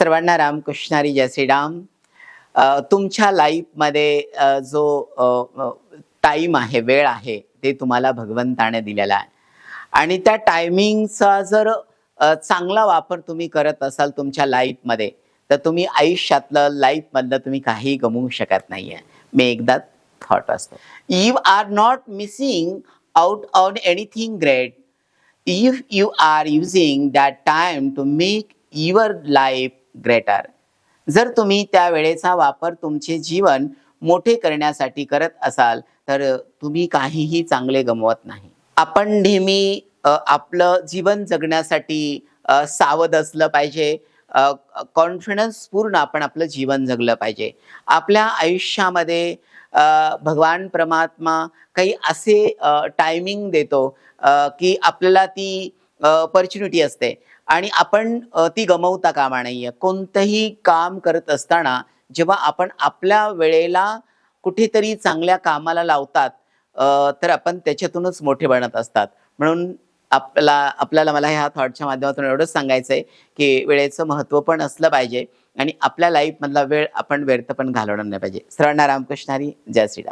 सर्वांना रामकृष्णारी जय श्रीराम. तुमच्या लाईफमध्ये जो टाईम आहे वेळ आहे ते तुम्हाला भगवंताने दिलेला आहे. आणि त्या टायमिंगचा जर चांगला वापर तुम्ही करत असाल तुमच्या लाईफमध्ये तर तुम्ही आयुष्यातलं लाईफमधलं तुम्ही काही गमवू शकत नाही आहे मी एकदा थॉट असतो you are not missing out on anything great if you are using that time to make your life greater. जर तुम्ही त्या वेळेचा वापर तुमचे जीवन मोठे करण्यासाठी करत असाल तर तुम्ही काहीही चांगले गमवत नाही. आपण नेहमी आपलं जीवन जगण्यासाठी सावध असलं पाहिजे. कॉन्फिडन्स पूर्ण आपण आपलं जीवन जगलं पाहिजे. आपल्या आयुष्यामध्ये भगवान परमात्मा काही असे टायमिंग देतो की आपल्याला ती ऑपॉर्च्युनिटी असते. आणि आपण ती गमवता कामा नाहीये. कोणतंही काम करत असताना जेव्हा आपण आपल्या वेळेला कुठेतरी चांगल्या कामाला लावतात तर आपण त्याच्यातूनच मोठे बनत असतात. म्हणून आपला आपल्याला मला ह्या थॉटच्या माध्यमातून एवढंच सांगायचं आहे की वेळेचं महत्त्व पण असलं पाहिजे आणि आपल्या लाईफमधला वेळ आपण व्यर्थ पण घालवणार नाही पाहिजे. सर्वांना रामकृष्णारी जय श्रीराम.